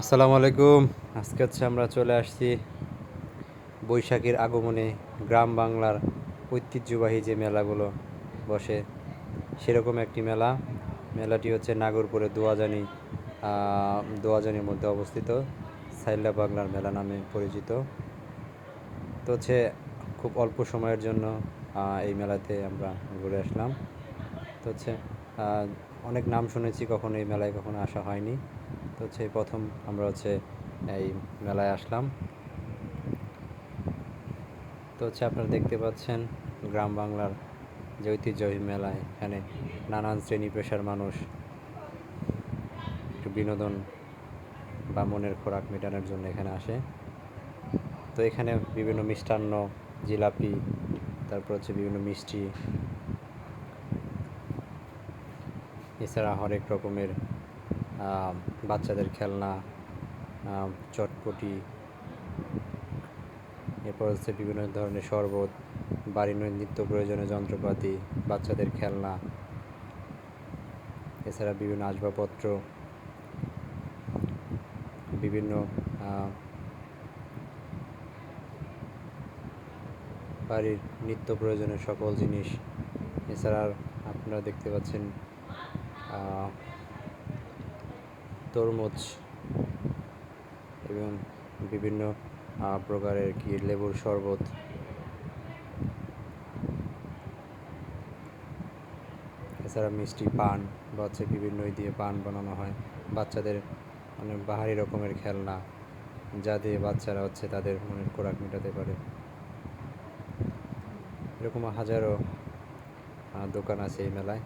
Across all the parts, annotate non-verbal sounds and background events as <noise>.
আসসালামু আলাইকুম। আজকে হচ্ছে আমরা চলে আসছি বৈশাখীর আগমনে গ্রাম বাংলার ঐতিহ্যবাহী যে মেলাগুলো বসে, সেরকম একটি মেলা। মেলাটি হচ্ছে নাগরপুরে দোয়াজানি দোয়াজানির মধ্যে অবস্থিত। সাইল্লা বাংলার মেলা নামে পরিচিত। তো হচ্ছে খুব অল্প সময়ের জন্য এই মেলাতে আমরা ঘুরে আসলাম। তো হচ্ছে অনেক নাম শুনেছি, কখনো এই মেলায় কখনো আসা হয়নি। তো হচ্ছে প্রথম আমরা হচ্ছে এই মেলায় আসলাম। তো হচ্ছে আপনারা দেখতে পাচ্ছেন গ্রাম বাংলার যে ঐতিহ্যবাহী মেলায় এখানে নানান শ্রেণি পেশার মানুষ একটু বিনোদন বা মনের খোরাক মেটানোর জন্য এখানে আসে। তো এখানে বিভিন্ন মিষ্টান্ন, জিলাপি, তারপর হচ্ছে বিভিন্ন মিষ্টি এছাড়া হরেক রকমের বাচ্চাদের খেলনা চটপটি, এরপর হচ্ছে বিভিন্ন ধরনের শরবত, বাড়ির নিত্য প্রয়োজনীয় যন্ত্রপাতি, বাচ্চাদের খেলনা, এছাড়া বিভিন্ন আসবাবপত্র, বিভিন্ন বাড়ির নিত্য প্রয়োজনীয় সকল জিনিস। এছাড়া আপনারা দেখতে পাচ্ছেন তরমুজ এবং বিভিন্ন প্রকারের কি লেবুর শরবত। এছাড়া মিষ্টি পান বা হচ্ছে বিভিন্ন দিয়ে পান বানানো হয়। বাচ্চাদের অনেক বাহারি রকমের খেলনা, যা দিয়ে বাচ্চারা হচ্ছে তাদের মনের খোরাক মেটাতে পারে। এরকম হাজারো দোকান আছে এই মেলায়।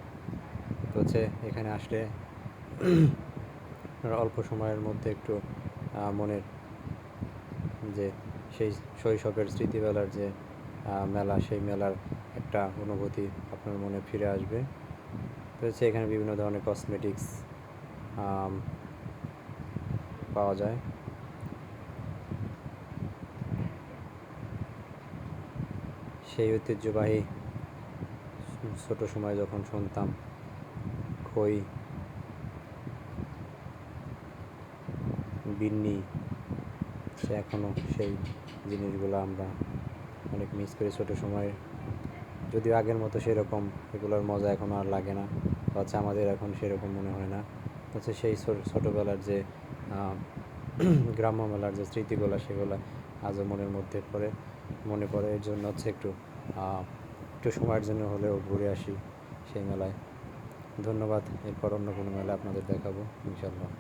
হচ্ছে এখানে আসলে <clears throat> অল্প সময়ের মধ্যে একটু মনের যে সেই শৈশবের স্মৃতিবেলার যে মেলা, সেই মেলার একটা অনুভূতি আপনার মনে ফিরে আসবে। তো হচ্ছে এখানে বিভিন্ন ধরনের কসমেটিক্স পাওয়া যায়। সেই ঐতিহ্যবাহী ছোট সময় যখন শুনতাম খই বিন্নি, সে এখনও সেই জিনিসগুলো আমরা অনেক মিস করি ছোটো সময়। যদিও আগের মতো সেরকম এগুলোর মজা এখন আর লাগে না, হচ্ছে আমাদের এখন সেরকম মনে হয় না। হচ্ছে সেই ছোট- ছোটোবেলার যে <clears throat> গ্রাম্য মেলার যে স্মৃতিগুলো সেগুলো আজও মনের মধ্যে পড়ে, মনে পড়ে। এর জন্য হচ্ছে একটু একটু সময়ের জন্য হলেও ঘুরে আসি সেই মেলায়। ধন্যবাদ। এরপর অন্য কোনো মেলা আপনাদের দেখাবো ইনশাল্লাহ